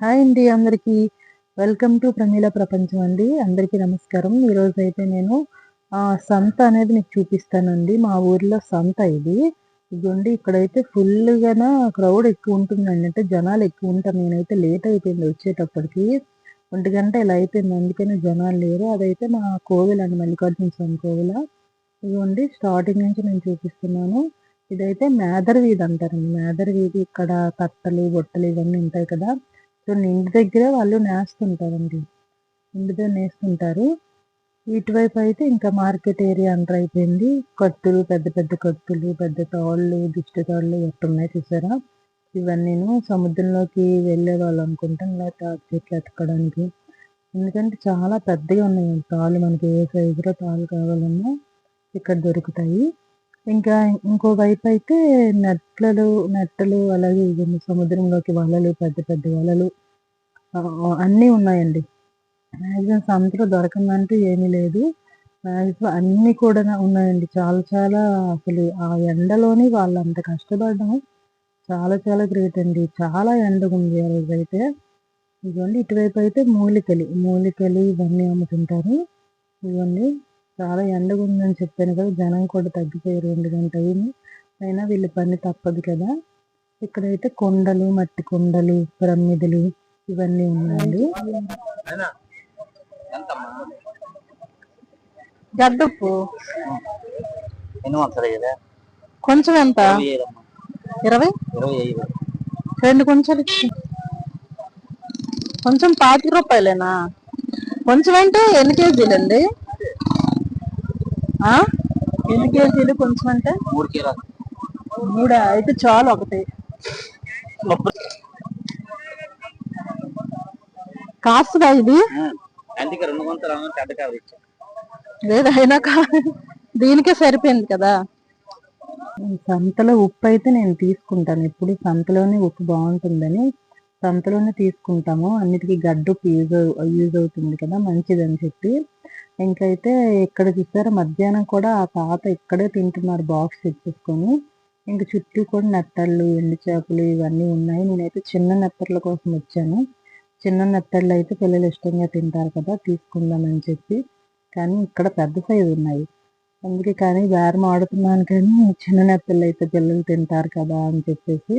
Hi అండి అందరికీ. Welcome to Pramila ప్రపంచం అండి. అందరికీ నమస్కారం. ఈరోజు అయితే నేను సంత అనేది మీకు చూపిస్తానండి. మా ఊర్లో సంత ఇది. ఇదిగోండి ఇక్కడైతే ఫుల్గా క్రౌడ్ ఎక్కువ ఉంటుందండి. అంటే జనాలు ఎక్కువ ఉంటారు. నేనైతే లేట్ అయిపోయింది వచ్చేటప్పటికి. ఒంటి గంట ఇలా అయిపోయింది. అందుకని జనాలు లేరు. అదైతే మా కోవిల్ అండి. మల్లికార్జున స్వామి కోవిల. ఇదిగోండి స్టార్టింగ్ నుంచి నేను చూపిస్తున్నాను. ఇదైతే మేదర్ వీధి అంటారండి. మేదర్ వీధి ఇక్కడ కట్టలు బొట్టలు ఇవన్నీ ఉంటాయి కదా. సో ఇంటి దగ్గర వాళ్ళు నేస్తుంటారండి. ఇంటితో నేస్తుంటారు. ఇటువైపు అయితే ఇంకా మార్కెట్ ఏరియా అంటర్ అయిపోయింది. కత్తులు పెద్ద పెద్ద కత్తులు పెద్ద తాళ్ళు దిష్టి తాళ్ళు ఎట్టున్నాయి చూసారా? ఇవన్నీను సముద్రంలోకి వెళ్ళే వాళ్ళు అనుకుంటాం ఇలా తాటి చెట్లు ఎందుకంటే చాలా పెద్దగా ఉన్నాయి. తాళ్ళు మనకి ఏ సైజులో తాళ్ళు కావాలన్నా ఇక్కడ దొరుకుతాయి. ఇంకా ఇంకో వైపు అయితే నెట్లలు నెట్టలు అలాగే ఇవి సముద్రంలోకి వలలు పెద్ద పెద్ద వలలు అన్నీ ఉన్నాయండి. మ్యాక్సిమం సముద్రం దొరకందంటూ ఏమీ లేదు. మ్యాక్సిమం అన్నీ కూడా ఉన్నాయండి. చాలా చాలా అసలు ఆ ఎండలోని వాళ్ళు అంత కష్టపడడం చాలా చాలా గ్రేట్ అండి. చాలా ఎండగా ఉంది ఆ రోజు అయితే ఇదిగోండి ఇటువైపు అయితే మూలికలు మూలికలు ఇవన్నీ అమ్ముతుంటారు. ఇవన్నీ చాలా ఎండగా ఉందని చెప్పాను కదా జనం కూడా తగ్గిపోయారు రెండు గంట అయింది అయినా వీళ్ళ పని తప్పదు కదా. ఇక్కడైతే కొండలు మట్టి కొండలు ప్రమిదలు ఇవన్నీ ఉన్నాయండి. గడ్డప్పు కొంచెం ఎంత? ఇరవై రెండు కొంచెం కొంచెం పాతిక రూపాయలేనా? కొంచెం అంటే ఎన్ని కేజీలండి? ఎన్ని కేజీలు కొంచెం అంటే మూడు కిలో మూడా? అయితే చాలు ఒకటి. కాస్తుందా ఇది? అందుకే రెండు వందలు అన్న పెద్ద కవర్ ఇచ్చా లేదు అయినా కా- దీనికే సరిపోయింది కదా. సంతలో ఉప్పు అయితే నేను తీసుకుంటాను. ఎప్పుడు సంతలోనే ఉప్పు బాగుంటుందని సంతలోనే తీసుకుంటాము. అన్నిటికీ గడ్డు యూజ్ యూజ్ అవుతుంది కదా మంచిదని చెప్పి. ఇంకైతే ఇక్కడ చూసారా మధ్యాహ్నం కూడా ఆ తాత ఇక్కడే తింటున్నారు బాక్స్ తెచ్చేసుకొని. ఇంక చుట్టూ కూడా నెత్తళ్ళు ఎండు చేపలు ఇవన్నీ ఉన్నాయి. నేనైతే చిన్న నెత్తళ్ళ కోసం వచ్చాను. చిన్న నెత్తళ్ళు అయితే పిల్లలు ఇష్టంగా తింటారు కదా తీసుకుందామని చెప్పి. కానీ ఇక్కడ పెద్ద సైజు ఉన్నాయి. అందుకే కానీ బేరం ఆడుతున్నాను కానీ చిన్న నెత్తళ్ళు అయితే పిల్లలు తింటారు కదా అని చెప్పేసి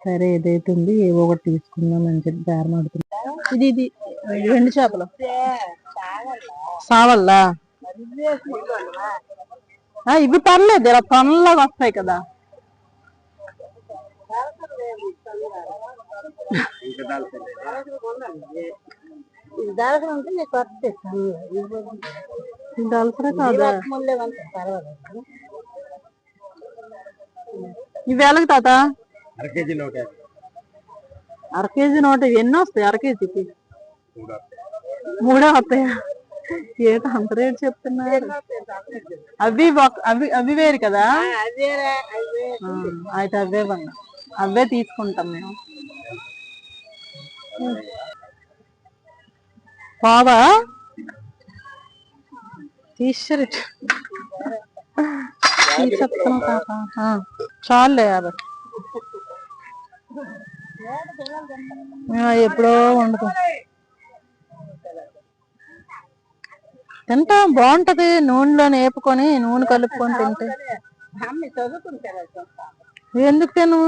సరే ఏదైతే ఉంది ఏవో ఒకటి తీసుకుందాం అని చెప్పి బేరం ఆడుతున్నాను ఇది ఇది ఎండు చేపలు. సావల్లా? ఇవి పర్లేదు ఇలా పనులాగా వస్తాయి కాదా. ఇవి ఎలాగ తాత? అర కేజీ నూట అర కేజీ నోట ఎన్ని వస్తాయి అర కేజీకి? మూడే వస్తాయా. ఏంటి అంత రేట్ చెప్తున్నారు. అవి అవి అవి వేరు కదా? ఆ, అయితే అవే బండి అవే తీసుకుంటాం మేము. తీసరి తీసేస్తాను కాక ఆ, చాలులే యాభై. ఎప్పుడో వండుతాం. తింటాం బాగుంటది. నూనెలో వేపుకొని నూనె కలుపుకొని తింటే. ఎందుకు తిను?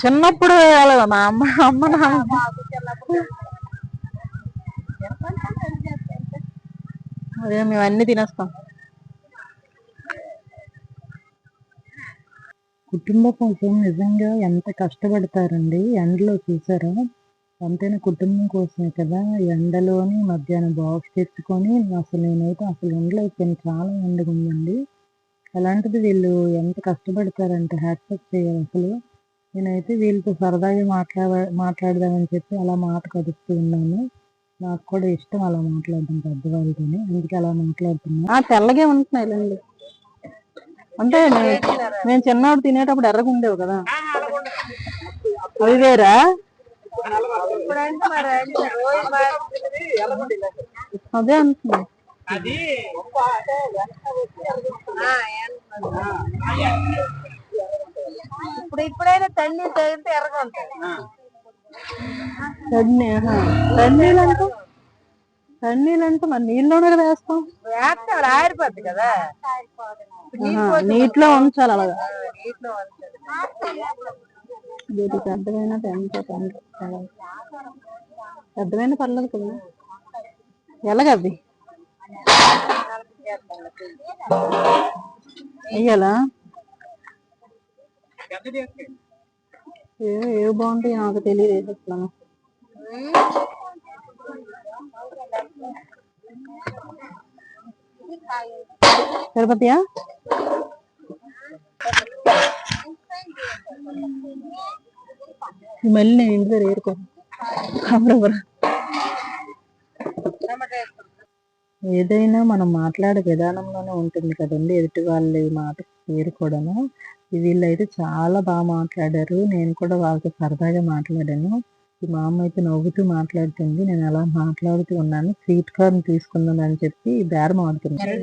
చిన్నప్పుడు వెళ్ళదు మా అమ్మ అమ్మ నాన్న అదే మేము అన్ని తినేస్తాం. కుటుంబం కోసం నిజంగా ఎంత కష్టపడతారండి? ఎండలో చూసారా? అంతైనా కుటుంబం కోసమే కదా. ఎండలోని మధ్యాహ్నం బాక్స్ తెచ్చుకొని అసలు నేనైతే అసలు ఎండలో అయిపోయింది చాలా ఎండగా ఉందండి. అలాంటిది వీళ్ళు ఎంత కష్టపడతారంటే హ్యాట్సప్ చేయాలి అసలు. నేనైతే వీళ్ళతో సరదాగా మాట్లాడ మాట్లాడదామని చెప్పి అలా మాట కదుపుతూ ఉన్నాను. నాకు కూడా ఇష్టం అలా మాట్లాడడం పెద్దవాళ్ళతోని. అందుకే అలా మాట్లాడుతున్నాను. తెల్లగే ఉంటున్నాయి అంటే నేను చిన్నప్పుడు తినేటప్పుడు ఎర్రగా ఉండేవి కదా అవి వేరా? అదే అంటున్నా. ఇప్పుడు ఇప్పుడైనా తల్లి తగిలితే ఎర్రగా ఉంటాయి చట్నీ చట్నీలు అంటే చట్నీలు అంటే మరి నీళ్ళలోనే కదా వేస్తాం ఆరిపోద్ది కదా. నీటిలో ఉంచాలి అలాగా. వీటికి అర్థమైన పెంట. అర్థమైన పర్లేదు కదా. ఎలాగవి వెయ్యాలా ఏ ఏ బాగుంటాయి నాకు తెలియదు. వేసేస్తున్నాను తిరుపతియా? మళ్ళీ నేను ఇంటి దగ్గర ఏరుకో. ఏదైనా మనం మాట్లాడే విధానంలోనే ఉంటుంది కదండి ఎదుటి వాళ్ళ మాట ఏరుకోవడము. కూడాను వీళ్ళైతే చాలా బాగా మాట్లాడారు. నేను కూడా వాళ్ళతో సరదాగా మాట్లాడాను. మా అమ్మ అయితే నవ్వుతూ మాట్లాడుతుంది. నేను అలా మాట్లాడుతూ ఉన్నాను. స్వీట్ కార్న్ తీసుకుందాం అని చెప్పి బేరం ఆడుతున్నాను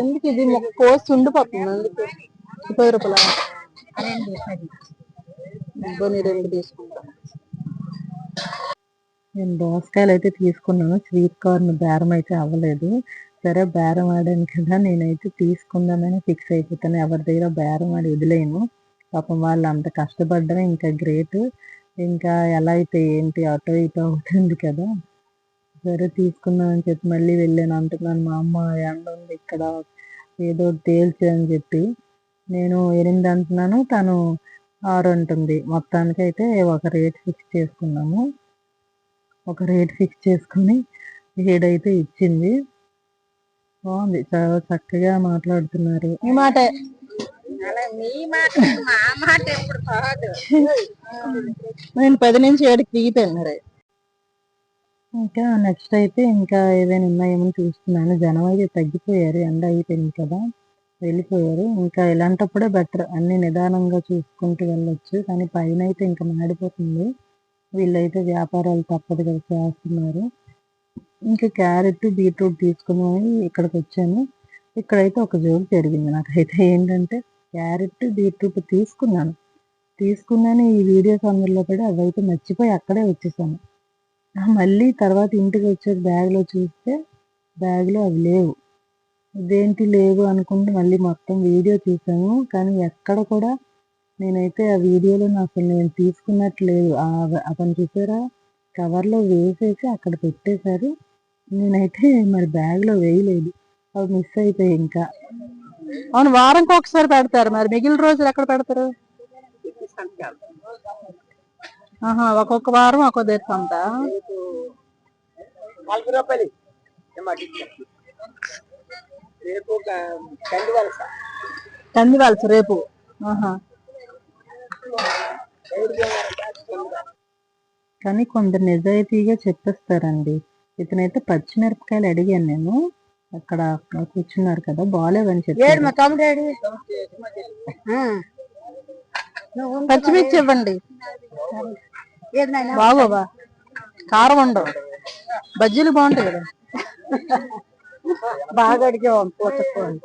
ఎందుకు ఇది? ఒక కోసి ఉండిపోతుంది. అందుకే ముప్పై రూపాయల ఇబ్బంది రెండు తీసుకుంటాను నేను దోసకాయలు అయితే తీసుకున్నాను. స్వీట్ కార్న్ బేరం అయితే అవ్వలేదు. సరే బేరం ఆడాను కదా. నేనైతే తీసుకుందామని ఫిక్స్ అయిపోతాను. ఎవరి దగ్గర బేరం ఆడి వదిలేను. పాపం వాళ్ళు అంత కష్టపడ్డం ఇంకా గ్రేట్. ఇంకా ఎలా అయితే ఏంటి అటో ఇటో అవుతుంది కదా. సరే తీసుకుందాం అని చెప్పి మళ్ళీ వెళ్ళాను. అంటున్నాను మా అమ్మ ఎండ ఉంది ఇక్కడ ఏదో ఒకటి తేల్చు అని చెప్పి. నేను ఎనిమిది అంటున్నాను తను ఆరు అంటుంది. మొత్తానికి అయితే ఒక రేట్ ఫిక్స్ చేసుకున్నాము. ఒక రేట్ ఫిక్స్ చేసుకుని ఏడైతే ఇచ్చింది. బాగుంది. చాలా చక్కగా మాట్లాడుతున్నారు. ఈ మాట నేను పది నుంచి ఏడుకి దిగిపోయాను మరి. ఇంకా నెక్స్ట్ అయితే ఇంకా ఏదైనా ఉన్నాయేమో చూస్తున్నాను. జనం అయితే తగ్గిపోయారు. ఎండ అయిపోయింది కదా. వెళ్ళిపోయారు. ఇంకా ఇలాంటప్పుడే బెటర్ అన్ని నిదానంగా చూసుకుంటూ వెళ్ళొచ్చు. కానీ పైన అయితే ఇంకా మాడిపోతుంది. వీళ్ళైతే వ్యాపారాలు తప్పదు కదా చేస్తున్నారు. ఇంకా క్యారెట్ బీట్రూట్ తీసుకుందామని ఇక్కడికి వచ్చాను. ఇక్కడైతే ఒక జోక్ జరిగింది నాకైతే. ఏంటంటే క్యారెట్ బీట్రూట్ తీసుకున్నాను. తీసుకున్నాను ఈ వీడియోస్ సమయంలో కూడా అవైతే మర్చిపోయి అక్కడే వచ్చేసాను. మళ్ళీ తర్వాత ఇంటికి వచ్చే బ్యాగ్లో చూస్తే బ్యాగ్లో అవి లేవు. ఇదేంటి లేవు అనుకుంటే మళ్ళీ మొత్తం వీడియో చూసాము కానీ ఎక్కడ కూడా నేనైతే ఆ వీడియోలో అసలు నేను తీసుకున్నట్టు లేదు. అతను చూసారా? కవర్లో వేసేసి అక్కడ పెట్టేశారు. నేనైతే మరి బ్యాగ్లో వేయలేదు. అవి మిస్ అయిపోయాయి ఇంకా. అవును వారంకి ఒకసారి పెడతారు మరి. మిగిలిన రోజులు ఎక్కడ పెడతారు? ఆహా ఒక్కొక్క వారం ఒక్కొక్క దగ్గర అంత? నలభై రూపాయలు ఏమాట రేపు కంది వలస. రేపు. కానీ కొందరు నిజాయితీగా చెప్పేస్తారండి. ఇతనైతే పచ్చిమిరపకాయలు అడిగాను నేను. అక్కడ కూర్చున్నారు కదా ఏడి? ఆ. పచ్చిమిర్చి ఇవ్వండి? బాగోవా? కారం ఉండవు బజ్జీలు బాగుంటాయి కదా. బాగా పోసుకోండి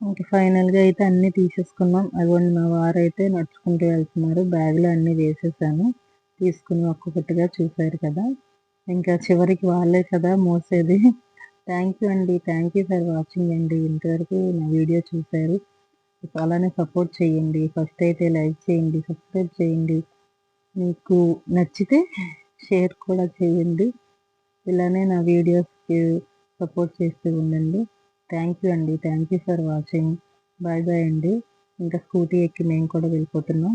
ఇంకా ఫైనల్గా అయితే అన్ని తీసేసుకున్నాం. అదిగోండి మా వారు అయితే నడుచుకుంటూ వెళ్తున్నారు. బ్యాగ్లో అన్ని వేసేసాను. తీసుకుని ఒక్కొక్కటిగా చూసారు కదా. ఇంకా చివరికి వాళ్ళే కదా మోసేది. థ్యాంక్ యూ అండి. థ్యాంక్ యూ ఫర్ వాచింగ్ అండి. ఇంతవరకు నా వీడియో చూశారు. అలానే సపోర్ట్ చేయండి. ఫస్ట్ అయితే లైక్ చేయండి. సబ్స్క్రైబ్ చేయండి. మీకు నచ్చితే షేర్ కూడా చేయండి. ఇలానే నా వీడియోస్కి సపోర్ట్ చేస్తూ ఉండండి. థ్యాంక్ యూ అండి. Thank you for watching bye bye అండి. ఇంకా స్కూటీ ఎక్కి మేము కూడా వెళ్ళిపోతున్నాం.